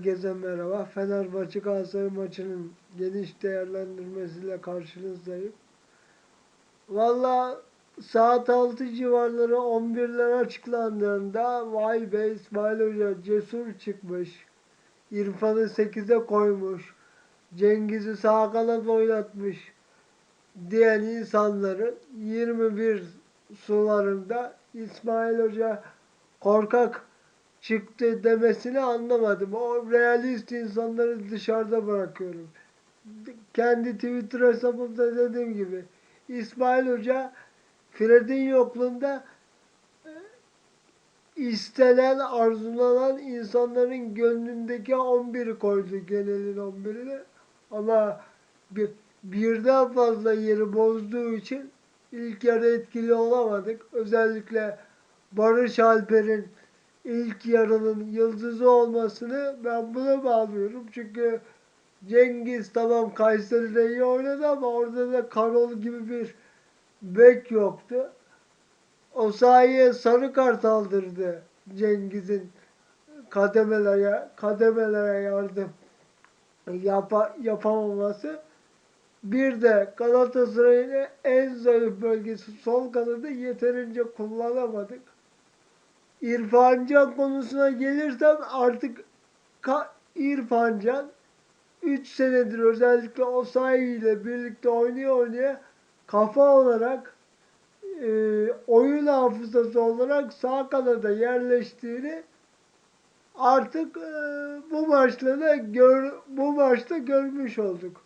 Herkese merhaba. Fenerbahçe Galatasaray maçının geniş değerlendirmesiyle karşınızdayım. Valla saat 6 civarları 11'ler açıklandığında vay be İsmail Hoca cesur çıkmış. İrfan'ı 8'e koymuş. Cengiz'i sağ kanat oynatmış diyen insanların 21 sularında İsmail Hoca korkak çıktı demesini anlamadım. O realist insanları dışarıda bırakıyorum. Kendi Twitter hesabımda dediğim gibi İsmail Hoca Fred'in yokluğunda e, istenen, arzulanan insanların gönlündeki 11'i koydu genelin 11'ini. Ama bir, birden fazla yeri bozduğu için ilk yarı etkili olamadık. Özellikle Barış Alper'in ilk yarının yıldızı olmasını ben buna bağlıyorum. Çünkü Cengiz tamam Kayseri'de iyi oynadı ama orada da Karol gibi bir bek yoktu. O sayeye sarı kart aldırdı Cengiz'in kademelere kademelere yardım yapa, yapamaması. Bir de Galatasaray'ın en zayıf bölgesi sol kanadı yeterince kullanamadık. İrfan Can konusuna gelirsem artık Ka İrfan Can 3 senedir özellikle Osayi ile birlikte oynuyor oynaya kafa olarak e, oyun hafızası olarak sağ kanada yerleştiğini artık e, bu maçta da gör, bu maçta görmüş olduk.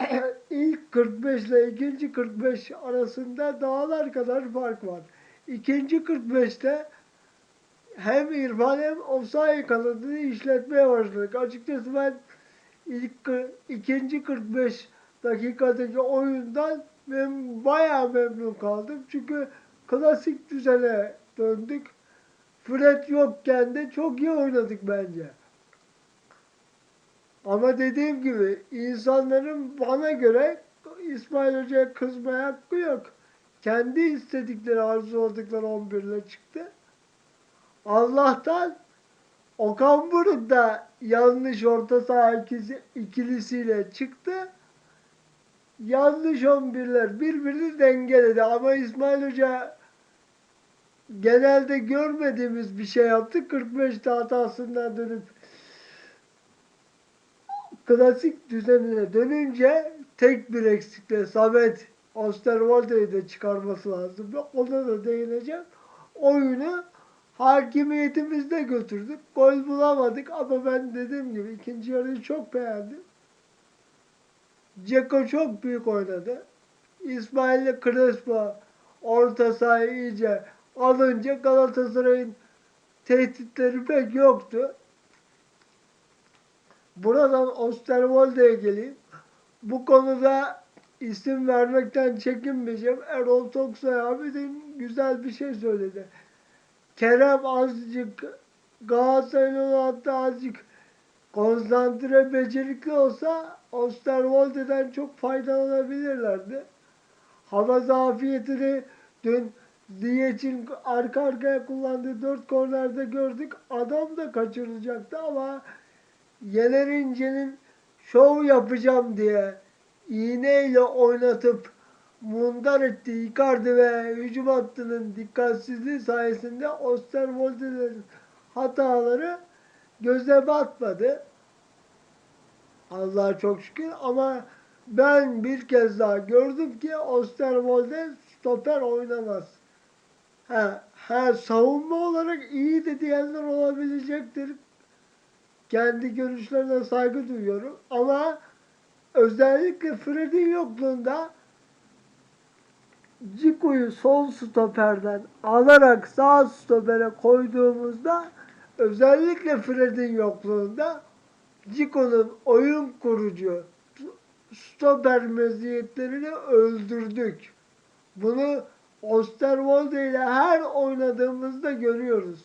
İlk 45 ile ikinci 45 arasında dağlar kadar fark var. İkinci 45'te hem İrfan hem Osayi kanadını işletmeye başladık. Açıkçası ben ilk ikinci 45 dakikadaki oyundan ben bayağı memnun kaldım. Çünkü klasik düzene döndük. Fred yokken de çok iyi oynadık bence. Ama dediğim gibi insanların bana göre İsmail Hoca'ya kızmaya hakkı yok. Kendi istedikleri, arzuladıkları 11 ile çıktı. Allah'tan Okan Buruk da yanlış orta saha ikisi, ikilisiyle çıktı. Yanlış 11'ler birbirini dengeledi ama İsmail Hoca genelde görmediğimiz bir şey yaptı. 45'te hatasından dönüp klasik düzenine dönünce tek bir eksikle Samet Osterwolde'yi de çıkarması lazım. Ona da değineceğim. Oyunu hakimiyetimizde götürdük. Gol bulamadık ama ben dediğim gibi ikinci yarıyı çok beğendim. Ceko çok büyük oynadı. İsmail Crespo orta sahayı iyice alınca Galatasaray'ın tehditleri pek yoktu. Buradan Osterwolde'ye geleyim. Bu konuda isim vermekten çekinmeyeceğim. Erol Toksoy abi de güzel bir şey söyledi. Kerem azıcık Galatasaray'ın hatta azıcık konsantre becerikli olsa Osterwolde'den çok faydalanabilirlerdi. Hava zafiyetini dün Ziyech'in arka arkaya kullandığı dört kornerde gördük. Adam da kaçıracaktı ama Yener İnce'nin şov yapacağım diye iğneyle oynatıp mundar etti Icardi ve hücum hattının dikkatsizliği sayesinde Osterwolde'nin hataları göze batmadı. Allah'a çok şükür ama ben bir kez daha gördüm ki Osterwolde stoper oynamaz. Ha, ha, savunma olarak iyi de diyenler olabilecektir. Kendi görüşlerine saygı duyuyorum. Ama özellikle Fred'in yokluğunda Ciku'yu sol stoperden alarak sağ stopere koyduğumuzda özellikle Fred'in yokluğunda Ciku'nun oyun kurucu stoper meziyetlerini öldürdük. Bunu Osterwolde ile her oynadığımızda görüyoruz.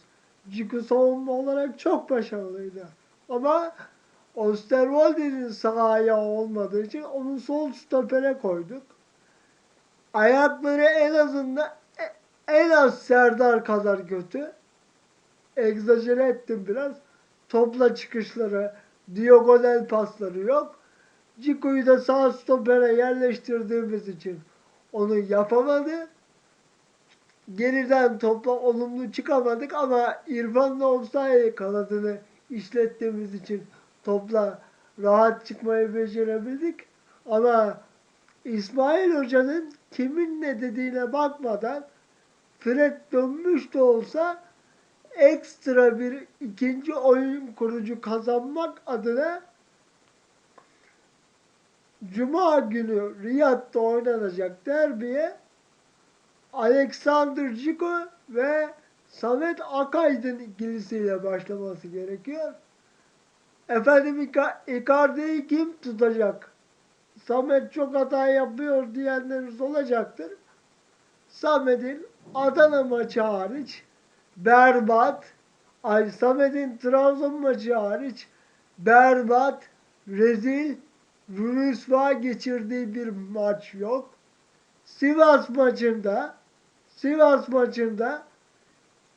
Ciku savunma olarak çok başarılıydı. Ama Osterwolde'nin sağ ayağı olmadığı için onu sol stopere koyduk. Ayakları en azından en az Serdar kadar kötü. Egzajere ettim biraz. topla çıkışları, diagonal pasları yok. Ciku'yu da sağ stopere yerleştirdiğimiz için onu yapamadı. Geriden topla olumlu çıkamadık ama İrfan'la Osayi kanadını işlettiğimiz için topla rahat çıkmayı becerebildik. Ama İsmail Hoca'nın kimin ne dediğine bakmadan Fred dönmüş de olsa ekstra bir ikinci oyun kurucu kazanmak adına Cuma günü Riyad'da oynanacak derbiye Alexander Ciko ve Samet Akaydın ikilisiyle başlaması gerekiyor. Efendim Icardi'yi kim tutacak? Samet çok hata yapıyor diyenleriniz olacaktır. Samet'in Adana maçı hariç berbat, ay Samet'in Trabzon maçı hariç berbat, rezil, rüsva geçirdiği bir maç yok. Sivas maçında Sivas maçında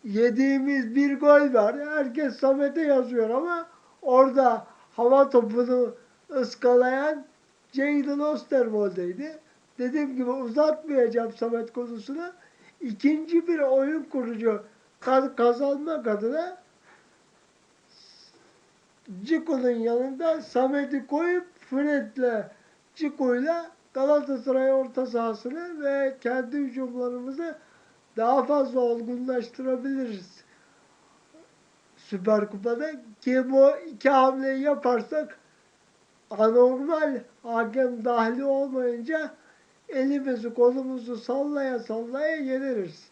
yediğimiz bir gol var. Herkes Samet'e yazıyor ama orada hava topunu ıskalayan Jadon Osterwold'eydi. Dediğim gibi uzatmayacağım Samet konusunu. İkinci bir oyun kurucu kaz- kazanmak adına Ciko'nun yanında Samet'i koyup Fred'le Ciko'yla Galatasaray orta sahasını ve kendi hücumlarımızı daha fazla olgunlaştırabiliriz. Süper Kupa'da ki bu iki hamleyi yaparsak anormal hakem dahili olmayınca elimizi kolumuzu sallaya sallaya yeniriz.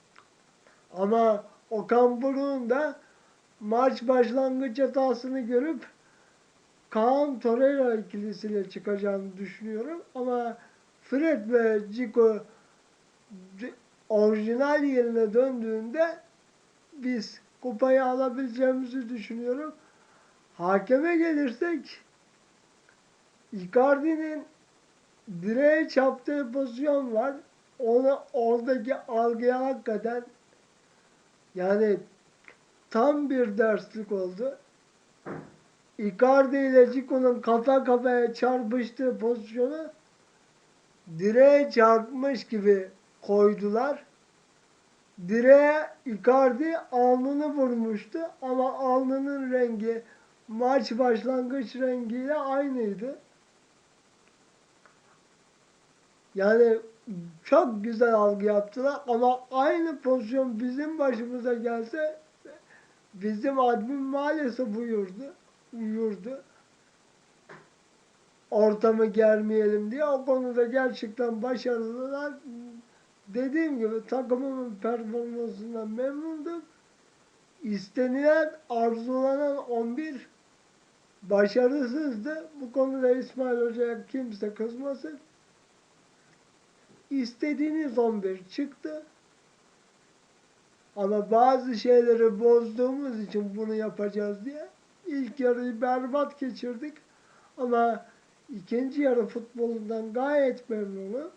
Ama Okan Buruk'un da maç başlangıç hatasını görüp Kaan Torreira ikilisiyle çıkacağını düşünüyorum. Ama Fred ve Cico orijinal yerine döndüğünde biz kupayı alabileceğimizi düşünüyorum. Hakeme gelirsek Icardi'nin direğe çarptığı pozisyon var. Ona oradaki algıya hakikaten yani tam bir derslik oldu. Icardi ile Cico'nun kafa kafaya çarpıştığı pozisyonu direğe çarpmış gibi koydular. Direğe Icardi alnını vurmuştu ama alnının rengi maç başlangıç rengiyle aynıydı. Yani çok güzel algı yaptılar ama aynı pozisyon bizim başımıza gelse bizim admin maalesef buyurdu. Uyurdu. Ortamı germeyelim diye o konuda gerçekten başarılılar. Dediğim gibi takımımın performansından memnundum. İstenilen, arzulanan 11 başarısızdı. Bu konuda İsmail Hoca'ya kimse kızmasın. İstediğiniz 11 çıktı. Ama bazı şeyleri bozduğumuz için bunu yapacağız diye ilk yarıyı berbat geçirdik. Ama ikinci yarı futbolundan gayet memnunum.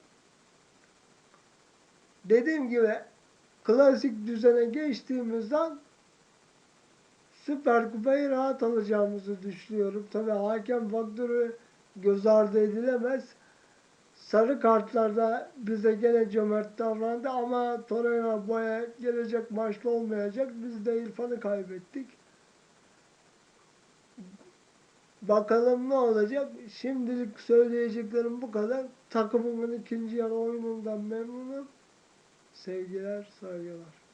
Dediğim gibi klasik düzene geçtiğimizden Süper Kupayı rahat alacağımızı düşünüyorum. Tabi hakem faktörü göz ardı edilemez. Sarı kartlarda bize gene cömert davrandı ama Torreira boya gelecek maçta olmayacak. Biz de İrfan'ı kaybettik. Bakalım ne olacak. Şimdilik söyleyeceklerim bu kadar. Takımımın ikinci yarı oyunundan memnunum. Sevgiler, saygılar.